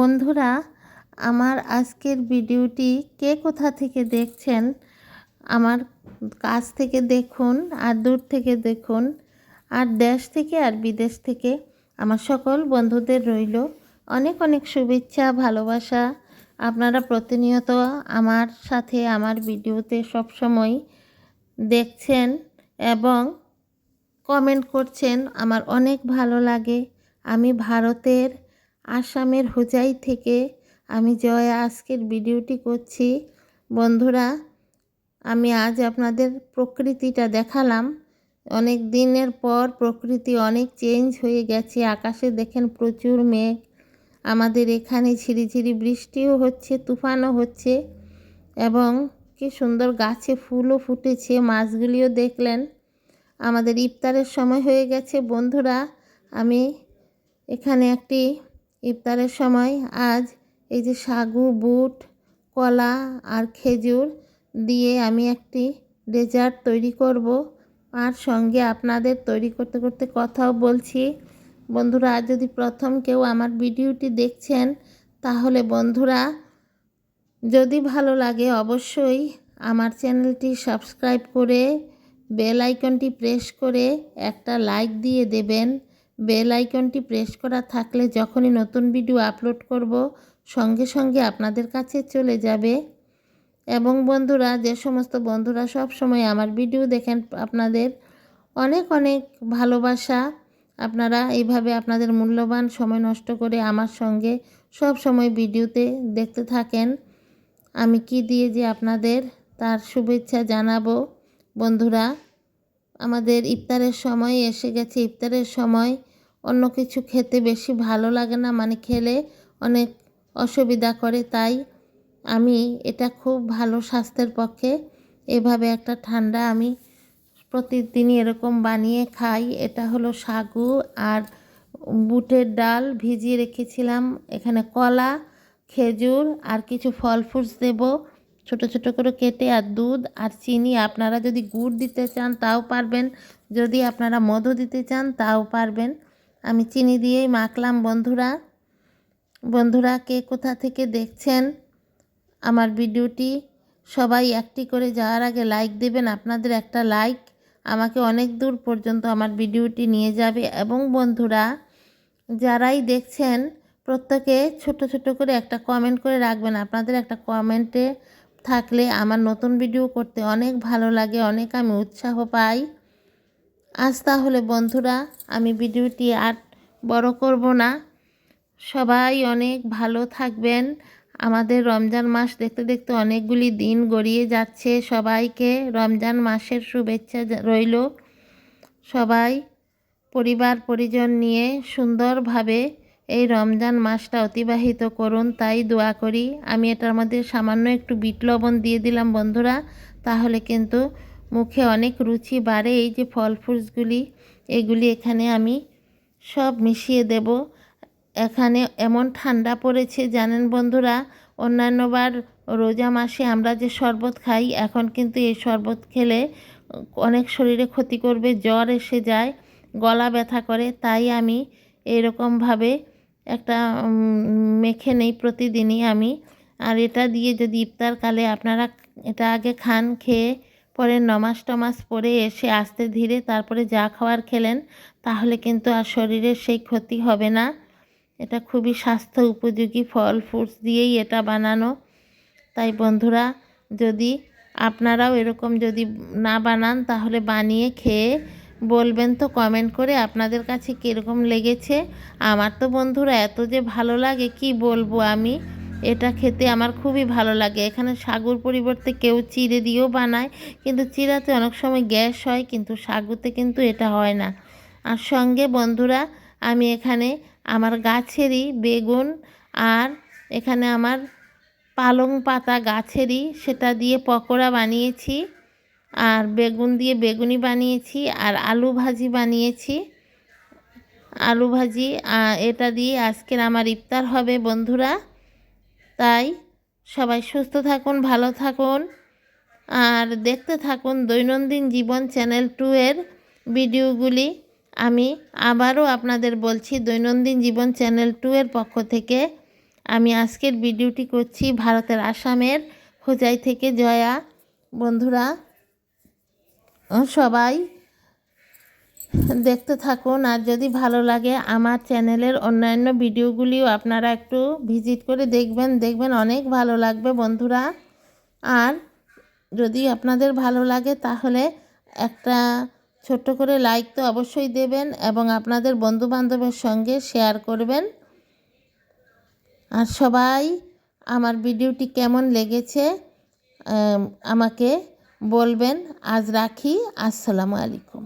বন্ধুরা, আমার আজকের ভিডিওটি কে কোথা থেকে দেখছেন? আমার কাছ থেকে দেখুন, আর দূর থেকে দেখুন, আর দেশ থেকে আর বিদেশ থেকে আমার সকল বন্ধুদের রইল অনেক অনেক শুভেচ্ছা, ভালোবাসা। আপনারা প্রতিনিয়ত আমার সাথে আমার ভিডিওতে সবসময় দেখছেন এবং কমেন্ট করছেন, আমার অনেক ভালো লাগে। আমি ভারতের আসামের হুজাই থেকে আমি জয়া আজকের ভিডিওটি করছি। বন্ধুরা, আমি আজ আপনাদের প্রকৃতিটা দেখালাম। অনেক দিনের পর প্রকৃতি অনেক চেঞ্জ হয়ে গেছে। আকাশে দেখেন প্রচুর মেঘ। আমাদের এখানে ঝিরিঝিরি বৃষ্টিও হচ্ছে, তুফানও হচ্ছে এবং কি সুন্দর গাছে ফুলও ফুটেছে। মাছগুলিও দেখলেন। আমাদের ইফতারের সময় হয়ে গেছে। বন্ধুরা, আমি এখানে একটি ইফতারের সময় আজ এই যে সাগু, বুট, কলা আর খেজুর দিয়ে আমি একটি ডেজার্ট তৈরি করব আর সঙ্গে আপনাদের তৈরি করতে করতে কথাও বলছি। বন্ধুরা যদি প্রথম কেউ আমার ভিডিওটি দেখছেন, তাহলে বন্ধুরা, যদি ভালো লাগে অবশ্যই আমার চ্যানেলটি সাবস্ক্রাইব করে বেল আইকনটি প্রেস করে একটা লাইক দিয়ে দেবেন। বেল আইকনটি প্রেস করা থাকলে যখনই নতুন ভিডিও আপলোড করব, সঙ্গে সঙ্গে আপনাদের কাছে চলে যাবে। এবং বন্ধুরা, যে সমস্ত বন্ধুরা সব সময় আমার ভিডিও দেখেন, আপনাদের অনেক অনেক ভালোবাসা। আপনারা এইভাবে আপনাদের মূল্যবান সময় নষ্ট করে আমার সঙ্গে সব সময় ভিডিওতে দেখতে থাকেন। আমি কি দিয়ে যে আপনাদের তার শুভেচ্ছা জানাব? বন্ধুরা, আমাদের ইফতারের সময় এসে গেছে। ইফতারের সময় অন্য কিছু খেতে বেশি ভালো লাগে না মানে খেলে অনেক অসুবিধা করে। তাই আমি এটা খুব ভালো স্বাস্থ্যের পক্ষে এভাবে একটা ঠান্ডা আমি প্রতিদিনই এরকম বানিয়ে খাই। এটা হলো সাগু আর বুটের ডাল ভিজিয়ে রেখেছিলাম। এখানে কলা, খেজুর আর কিছু ফল ফ্রুটস দেবো ছোট ছোট করে কেটে আর দুধ আর চিনি। আপনারা যদি গুড় দিতে চান তাও পারবেন, যদি আপনারা মধু দিতে চান তাও পারবেন। আমি চিনি দিয়েই মাখলাম, বন্ধুরা। বন্ধুরা, কে কোথা থেকে দেখছেন আমার ভিডিওটি? সবাই একটি করে যাওয়ার আগে লাইক দেবেন, আপনাদের একটা লাইক আমাকে অনেক দূর পর্যন্ত আমার ভিডিওটি নিয়ে যাবে। এবং বন্ধুরা, যারাই দেখছেন, প্রত্যেকে ছোট ছোট করে একটা কমেন্ট করে রাখবেন। আপনাদের একটা কমেন্টে থাকলে আমার নতুন ভিডিও করতে অনেক ভালো লাগে, অনেক আমি উৎসাহ পাই। আজ তাহলে বন্ধুরা, আমি ভিডিওটি আর বড় করব না। সবাই অনেক ভালো থাকবেন। আমাদের রমজান মাস দেখতে দেখতে অনেকগুলি দিন গড়িয়ে যাচ্ছে। সবাইকে রমজান মাসের শুভেচ্ছা রইল। সবাই, পরিবার, পরিজন নিয়ে সুন্দরভাবে এই রমজান মাসটা অতিবাহিত করুন, তাই দোয়া করি। আমি এটার মধ্যে সামান্য একটু বিট লবণ দিয়ে দিলাম বন্ধুরা। তাহলে কিন্তু মুখে অনেক রুচি বাড়ে, এই যে ফল ফ্রুটসগুলি, এগুলি এখানে আমি সব মিশিয়ে দেব। এখানে এমন ঠান্ডা পড়েছে, জানেন বন্ধুরা, অন্যান্যবার রোজা মাসে আমরা যে শরবত খাই, এখন কিন্তু এই শরবত খেলে অনেক শরীরে ক্ষতি করবে, জ্বর এসে যায়, গলা ব্যথা করে, তাই আমি এরকমভাবে একটা মেখে নেই প্রতিদিনই আমি। আর এটা দিয়ে যদি ইফতারকালে আপনারা এটা আগে খান, খেয়ে পরে নমাজ টমাজ পরে এসে আস্তে ধীরে তারপরে যা খাওয়ার খেলেন, তাহলে কিন্তু আর শরীরের সেই ক্ষতি হবে না। এটা খুবই স্বাস্থ্য উপযোগী ফল ফ্রুটস দিয়েই এটা বানানো। তাই বন্ধুরা, যদি আপনারাও এরকম যদি না বানান, তাহলে বানিয়ে খেয়ে বলবেন তো কমেন্ট করে আপনাদের কাছে কীরকম লেগেছে। আমার তো বন্ধুরা এত যে ভালো লাগে, কি বলব আমি? এটা খেতে আমার খুবই ভালো লাগে। এখানে সাগুর পরিবর্তে কেউ চিড়ে দিয়েও বানায়, কিন্তু চিরাতে অনেক সময় গ্যাস হয়, কিন্তু সাগুতে কিন্তু এটা হয় না। আর সঙ্গে বন্ধুরা, আমি এখানে আমার গাছেরই বেগুন আর এখানে আমার পালং পাতা গাছেরই সেটা দিয়ে পকোড়া বানিয়েছি আর বেগুন দিয়ে বেগুনি বানিয়েছি আর আলু ভাজি বানিয়েছি। আলু ভাজি এটা দিয়ে আজকের আমার ইফতার হবে বন্ধুরা। তাই সবাই সুস্থ থাকুন, ভালো থাকুন। আর দেখতে থাকুন দৈনন্দিন জীবন চ্যানেল টু এর ভিডিওগুলি। আমি আবারও আপনাদের বলছি, দৈনন্দিন জীবন চ্যানেল টু এর পক্ষ থেকে আমি আজকের ভিডিওটি করছি ভারতের আসামের হোজাই থেকে জয়া। বন্ধুরা, সবাই দেখতে থাকুন আর যদি ভালো লাগে আমার চ্যানেলের অন্যান্য ভিডিওগুলিও আপনারা একটু ভিজিট করে দেখবেন দেখবেন অনেক ভালো লাগবে বন্ধুরা। আর যদি আপনাদের ভালো লাগে তাহলে একটা ছোট্ট করে লাইক তো অবশ্যই দেবেন এবং আপনাদের বন্ধু বান্ধবের সঙ্গে শেয়ার করবেন। আর সবাই আমার ভিডিওটি কেমন লেগেছে আমাকে বলবেন। আজ রাখি। আসসালামু আলাইকুম।